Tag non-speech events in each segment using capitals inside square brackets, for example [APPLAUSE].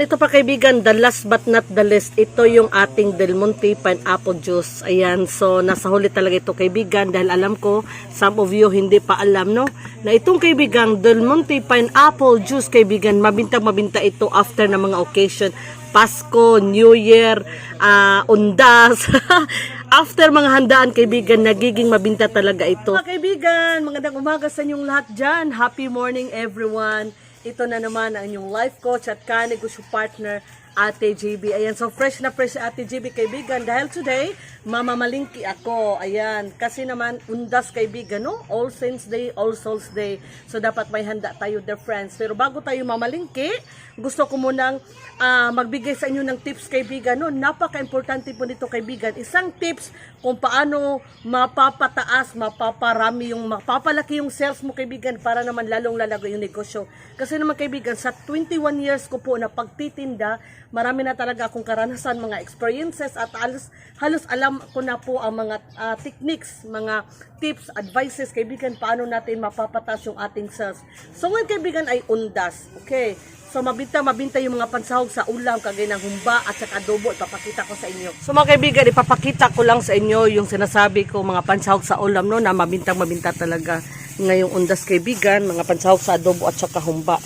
Ito pa kaibigan, the last but not the least, ito yung ating Del Monte Pineapple Juice. Ayan, so nasa huli talaga ito kaibigan dahil alam ko, some of you hindi pa alam, no? Na itong kaibigan, Del Monte Pineapple Juice kaibigan, mabinta-mabinta ito after ng mga occasion. Pasko, New Year, ah, Undas. [LAUGHS] after mga handaan kaibigan, nagiging mabinta talaga ito. Mga kaibigan, magandang umaga sa inyong lahat dyan. Happy morning everyone. Ito na naman ang inyong life coach at kanegosyo partner, Ate JB. Ayan, so fresh na fresh Ate JB kaibigan. Dahil today, mamamalingki ako. Ayan, kasi naman undas kaibigan, no? All Saints Day, All Souls Day. So dapat may handa tayo, dear friends. Pero bago tayo mamalingki, gusto ko munang ah, magbigay sa inyo ng tips kaibigan. No? Napaka-importante po nito kaibigan. Isang tips kung paano mapapataas, mapaparami yung, mapapalaki yung sales mo kaibigan para naman lalong lalago yung negosyo. Kasi naman kaibigan, sa 21 years ko po na pagtitinda, marami na talaga akong karanasan, mga experiences at halos, halos alam ko na po ang mga ah, techniques, mga tips, advices kaibigan, paano natin mapapataas yung ating sales. So ngayon kaibigan ay undas. Okay. So mabinta mabinta yung mga pansahog sa ulam kagaya ng humba at saka adobo ipapakita ko sa inyo. So mga kaibigan, ipapakita ko lang sa inyo yung sinasabi ko mga pansahog sa ulam no na mabinta mabinta talaga ngayong undas kaibigan, mga pansahog sa adobo at saka humba.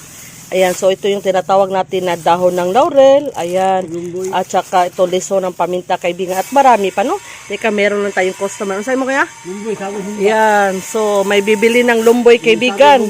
Ayan, so ito yung tinatawag natin na dahon ng laurel. Ayan. At saka ito liso ng paminta kaibigan. At marami pa, no? Teka, meron lang tayong customer. Ano mo kaya? Lumboy, sabi mo. Yan. So, may bibili ng lumboy kaibigan.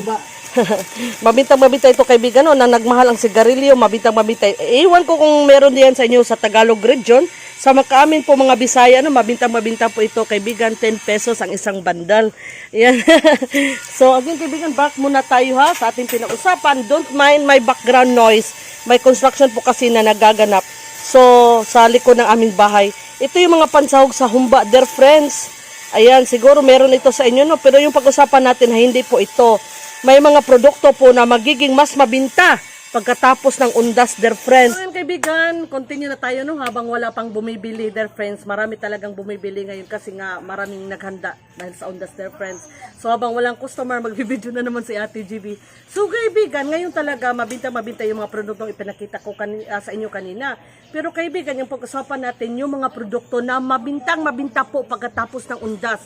mabintang [LAUGHS] mabintay ito kaibigan no, na nagmahal ang sigarilyo, mabintang mabintay. Iwan ko kung meron diyan sa inyo sa Tagalog region. Sa makaamin po mga Bisaya, no, mabintang po ito kaibigan, 10 pesos ang isang bandal. Yan. [LAUGHS] so again kaibigan, back muna tayo ha sa ating pinag-usapan. Don't mind my background noise. May construction po kasi na nagaganap. So sa likod ng aming bahay. Ito yung mga pansahog sa humba, dear friends. Ayan, siguro meron ito sa inyo, no? Pero yung pag-usapan natin, hindi po ito. May mga produkto po na magiging mas mabinta pagkatapos ng undas, dear friends. So, kaibigan, continue na tayo, no? Habang wala pang bumibili, dear friends. Marami talagang bumibili ngayon kasi nga maraming naghanda dahil sa undas, dear friends. So, habang walang customer, magbibideo na naman si Ate GB. So, kaibigan, ngayon talaga mabinta-mabinta yung mga produktong ipinakita ko kani- ah, sa inyo kanina. Pero kaibigan, yung pag-usapan natin, yung mga produkto na mabintang mabinta po pagkatapos ng undas.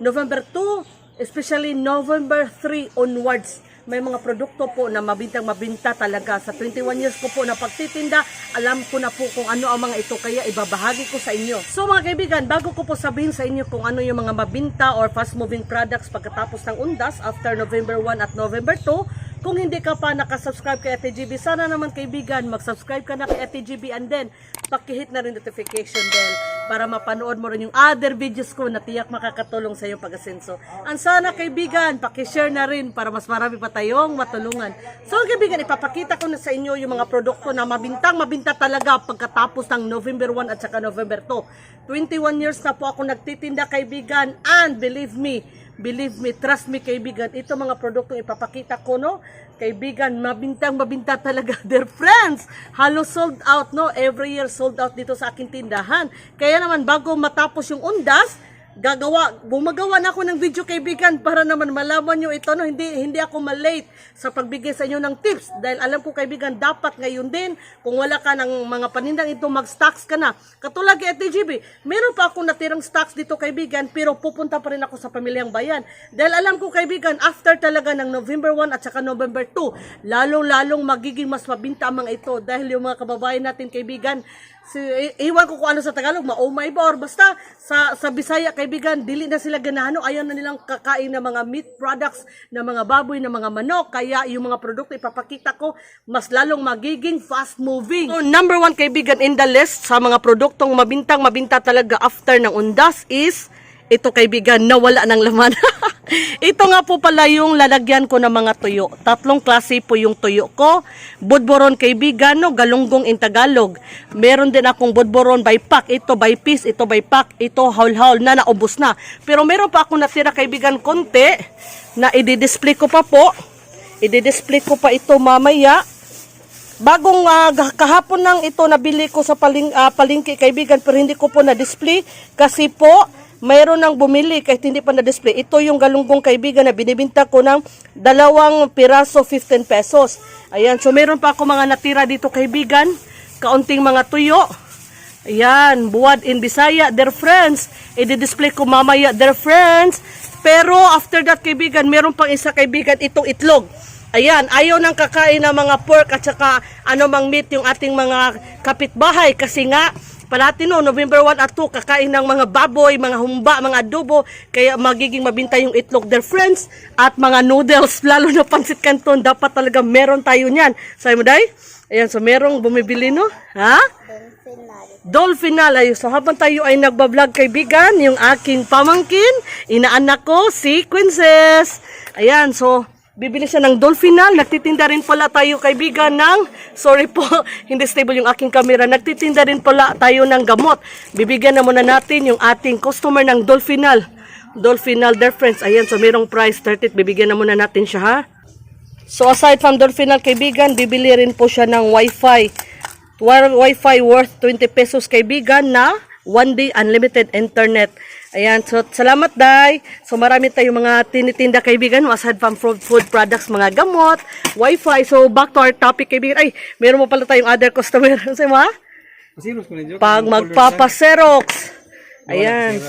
November 2, especially November 3 onwards, may mga produkto po na mabintang mabinta talaga. Sa 21 years ko po na pagtitinda, alam ko na po kung ano ang mga ito, kaya ibabahagi ko sa inyo. So mga kaibigan, bago ko po sabihin sa inyo kung ano yung mga mabinta or fast moving products pagkatapos ng undas after November 1 at November 2, kung hindi ka pa nakasubscribe kay Ate GB, sana naman kaibigan, mag-subscribe ka na kay Ate GB and then pakihit na rin notification bell para mapanood mo rin yung other videos ko na tiyak makakatulong sa iyong pag-asenso. Ang sana kaibigan, pakishare na rin para mas marami pa tayong matulungan. So kaibigan, ipapakita ko na sa inyo yung mga produkto na mabintang mabinta talaga pagkatapos ng November 1 at saka November 2. 21 years na po ako nagtitinda kaibigan and believe me, Believe me, trust me kaibigan, ito mga produktong ipapakita ko, no? Kaibigan, mabintang mabinta talaga, [LAUGHS] dear friends. Halos sold out, no? Every year sold out dito sa aking tindahan. Kaya naman, bago matapos yung undas, gagawa, bumagawa na ako ng video kaibigan para naman malaman nyo ito, no? Hindi, hindi ako malate sa pagbigay sa inyo ng tips. Dahil alam ko kaibigan, dapat ngayon din, kung wala ka ng mga panindang ito, mag-stocks ka na. Katulad kay ATGB, meron pa akong natirang stocks dito kaibigan, pero pupunta pa rin ako sa pamilyang bayan. Dahil alam ko kaibigan, after talaga ng November 1 at saka November 2, lalong-lalong magiging mas mabinta ang mga ito. Dahil yung mga kababayan natin kaibigan, si, iwan ko kung ano sa Tagalog, ma-oh my or basta sa, sa Bisaya kaibigan, dili na sila ganano, ayaw na nilang kakain ng mga meat products, ng mga baboy, ng mga manok, kaya yung mga produkto ipapakita ko, mas lalong magiging fast moving. So, number one kaibigan in the list sa mga produktong mabintang mabinta talaga after ng undas is ito kaibigan, nawala ng laman. [LAUGHS] Ito nga po pala yung lalagyan ko ng mga tuyo. Tatlong klase po yung tuyo ko. Budboron kaibigan, no? galunggong in Tagalog. Meron din akong budboron by pack. Ito by piece, ito by pack. Ito haul-haul na naubos na. Pero meron pa akong natira kaibigan konti na i-display ko pa po. I-display ko pa ito mamaya. Bagong ah, kahapon nang ito nabili ko sa paling, ah, palingki kaibigan pero hindi ko po na-display kasi po mayroon nang bumili kahit hindi pa na-display. Ito yung galunggong kaibigan na binibinta ko ng dalawang piraso 15 pesos. Ayan, so meron pa ako mga natira dito kaibigan. Kaunting mga tuyo. Ayan, buwad in Bisaya, dear friends. I-display ko mamaya, dear friends. Pero after that, kaibigan, meron pang isa kaibigan, itong itlog. Ayan, ayaw nang kakain ng mga pork at saka ano mang meat yung ating mga kapitbahay kasi nga Palati no, November 1 at 2, kakain ng mga baboy, mga humba, mga adobo, kaya magiging mabinta yung itlog their friends at mga noodles, [LAUGHS] lalo na pansit canton, dapat talaga meron tayo niyan. Sabi mo, Day? Ayan, so merong bumibili, no? Ha? Dolphinal. Ayun, so habang tayo ay nagbablog kaibigan, yung aking pamangkin, inaanak ko, si Quinces. Ayan, so bibili siya ng Dolphinal. Nagtitinda rin pala tayo kaibigan ng, sorry po, [LAUGHS] hindi stable yung aking camera. Nagtitinda rin pala tayo ng gamot. Bibigyan na muna natin yung ating customer ng Dolphinal. Dolphinal, their friends. Ayan, so merong price 30. Bibigyan na muna natin siya ha. So aside from Dolphinal kaibigan, bibili rin po siya ng wifi. Wifi worth 20 pesos kaibigan na one day unlimited internet. Ayan, so salamat Day. So marami tayong mga tinitinda kaibigan, aside from food, products, mga gamot, wifi. So back to our topic kaibigan. Ay, meron mo pala tayong other customer. [LAUGHS] Mo ko ninyo. Pag magpapaserox. Ayan.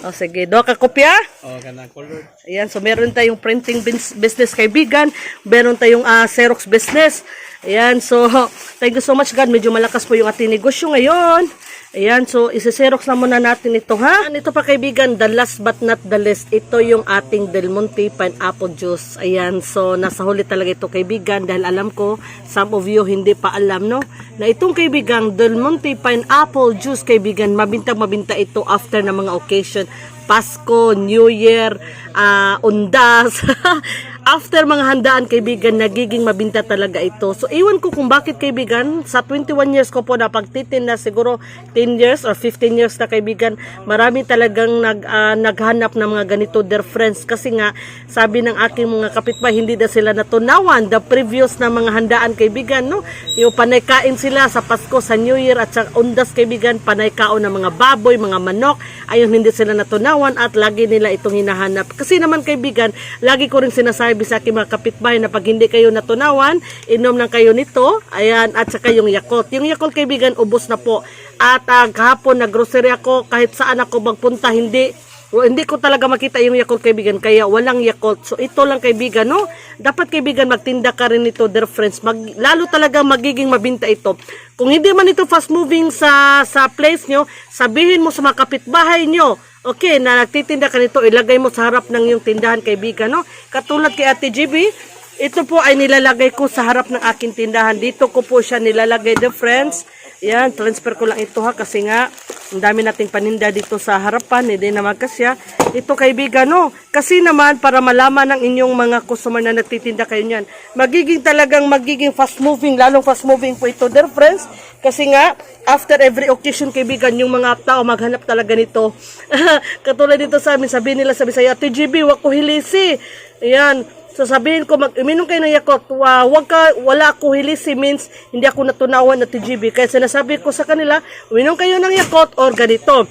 O sige, do ka kopya? Oh, kanang color. Ayan, so meron tayong printing business kaibigan, meron tayong ah, Xerox business. Ayan, so [LAUGHS] thank you so much God, medyo malakas po yung ating negosyo ngayon. Ayan, so isi-xerox na muna natin ito ha. Ito pa kaibigan, the last but not the least, ito yung ating Del Monte Pineapple Juice. Ayan, so nasa huli talaga ito kaibigan dahil alam ko, some of you hindi pa alam no, na itong kaibigan, Del Monte Pineapple Juice kaibigan, mabinta mabinta ito after ng mga occasion. Pasko, New Year, ah, Undas. [LAUGHS] After mga handaan, kaibigan, nagiging mabinta talaga ito. So, iwan ko kung bakit, kaibigan, sa 21 years ko po na pagtitinda, siguro 10 years or 15 years na, kaibigan, marami talagang nag, ah, naghanap ng mga ganito, their friends. Kasi nga, sabi ng aking mga kapitbahay, hindi na sila natunawan. The previous na mga handaan, kaibigan, no? Yung panay kain sila sa Pasko, sa New Year, at sa Undas, kaibigan, panay kaon ng mga baboy, mga manok. Ayun, hindi sila natunawan at lagi nila itong hinahanap. Kasi naman, kaibigan, lagi ko rin sinasabi sa aking mga kapitbahay na pag hindi kayo natunawan, inom lang kayo nito, ayan, at saka yung Yakult. Yung Yakult, kaibigan, ubos na po. At uh, kahapon, naggrocery ako, kahit saan ako magpunta, hindi, o, hindi ko talaga makita yung Yakult kaibigan, kaya walang Yakult. So ito lang kaibigan, no? Dapat kaibigan magtinda ka rin ito, dear friends. Mag, lalo talaga magiging mabinta ito. Kung hindi man ito fast moving sa sa place nyo, sabihin mo sa mga kapitbahay nyo, okay, na nagtitinda ka nito, ilagay mo sa harap ng yung tindahan kaibigan, no? Katulad kay Ate GB, ito po ay nilalagay ko sa harap ng aking tindahan. Dito ko po siya nilalagay, dear friends. Yan, transfer ko lang ito ha kasi nga ang dami nating paninda dito sa harapan, hindi naman kasya. Ito kaibigan, no? Kasi naman para malaman ng inyong mga customer na nagtitinda kayo niyan, magiging talagang magiging fast moving, lalong fast moving po ito, dear friends. Kasi nga, after every occasion kaibigan, yung mga tao maghanap talaga nito. [LAUGHS] Katulad dito sa amin, sabihin nila sa Bisaya, TGB, wag ko hilisi. Ayan, So sabihin ko, mag uminom kayo ng Yakult, wa, wag ka, wala ako hilisi means hindi ako natunawan na TGB. Kaya sinasabi ko sa kanila, uminom kayo ng Yakult or ganito.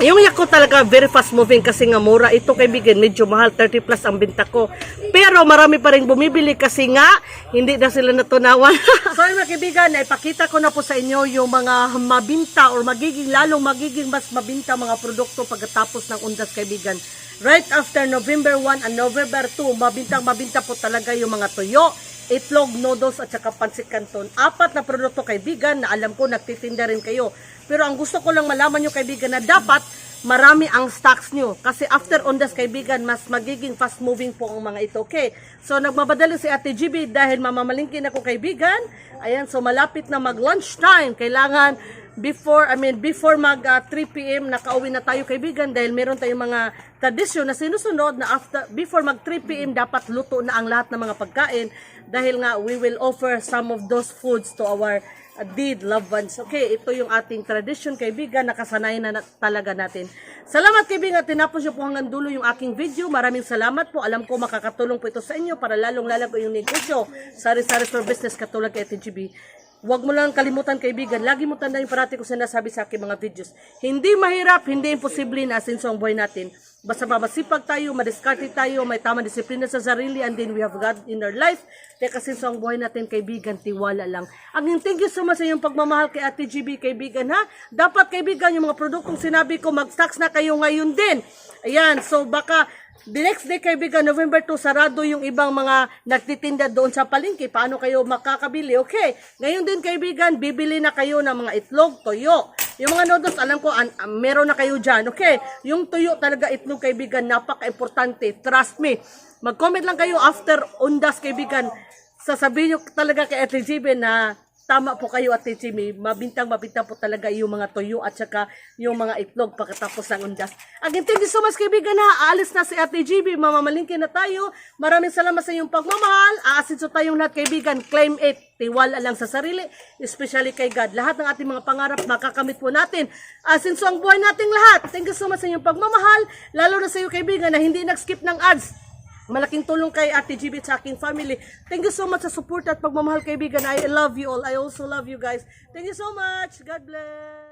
Yung Yakult talaga very fast moving kasi nga mura. Ito kaibigan, medyo mahal, 30 plus ang binta ko. Pero marami pa rin bumibili kasi nga hindi na sila natunawan. [LAUGHS] so mga kaibigan, ipakita ko na po sa inyo yung mga mabinta or magiging lalong magiging mas mabinta mga produkto pagkatapos ng undas kaibigan. Right after November 1 and November 2, mabintang mabinta po talaga yung mga tuyo, itlog, noodles at saka pansit canton. Apat na produkto kaibigan na alam ko nagtitinda rin kayo. Pero ang gusto ko lang malaman nyo kaibigan na dapat marami ang stocks nyo. Kasi after ondas kaibigan, mas magiging fast moving po ang mga ito. Okay? So nagmabadali si Ate GB dahil mamamalingkin ako kaibigan. Ayan, so malapit na mag lunch time. Kailangan before I mean before mag uh, 3 PM nakauwi na tayo kaibigan dahil meron tayong mga tradisyon na sinusunod na after before mag 3 PM dapat luto na ang lahat ng mga pagkain dahil nga we will offer some of those foods to our uh, loved ones. Okay, ito yung ating tradition kaibigan nakasanayan na, na talaga natin. Salamat kaibigan, tinapos niyo po hanggang dulo yung aking video. Maraming salamat po. Alam ko makakatulong po ito sa inyo para lalong lalago yung negosyo. Sari-sari for business katulad kay TGB. Huwag mo lang kalimutan kaibigan. Lagi mo tandaan yung parati ko sinasabi sa aking mga videos. Hindi mahirap, hindi imposible na asinso ang buhay natin. Basta ba masipag tayo, madiskarte tayo, may tamang disiplina sa sarili, and then we have God in our life. Kaya kasinso ang buhay natin, kaibigan, tiwala lang. Ang thank you so much sa iyong pagmamahal kay Ate GB, kaibigan, ha? Dapat, kaibigan, yung mga produktong sinabi ko, mag-stocks na kayo ngayon din. Ayan, so baka The next day, kaibigan, November 2, sarado yung ibang mga nagtitinda doon sa palengke. Paano kayo makakabili? Okay. Ngayon din, kaibigan, bibili na kayo ng mga itlog, toyo. Yung mga noodles, alam ko, an- ah, meron na kayo dyan. Okay. Yung tuyo talaga, itlog, kaibigan, napaka-importante. Trust me. Mag-comment lang kayo after undas, kaibigan. Sasabihin nyo talaga kay GB na tama po kayo at Jimmy, mabintang mabintang po talaga yung mga tuyo at saka yung mga itlog pagkatapos ng undas. Again, thank you so much kaibigan ha. Aalis na si Ate GB, mamamalingkin na tayo. Maraming salamat sa iyong pagmamahal. Aasinso tayong lahat kaibigan. Claim it. Tiwala lang sa sarili, especially kay God. Lahat ng ating mga pangarap makakamit po natin. Asinso ang buhay nating lahat. Thank you so much sa iyong pagmamahal. Lalo na sa iyo kaibigan na hindi nag-skip ng ads. Malaking tulong kay Ate GB sa aking family. Thank you so much sa support at pagmamahal kaibigan. I love you all. I also love you guys. Thank you so much. God bless.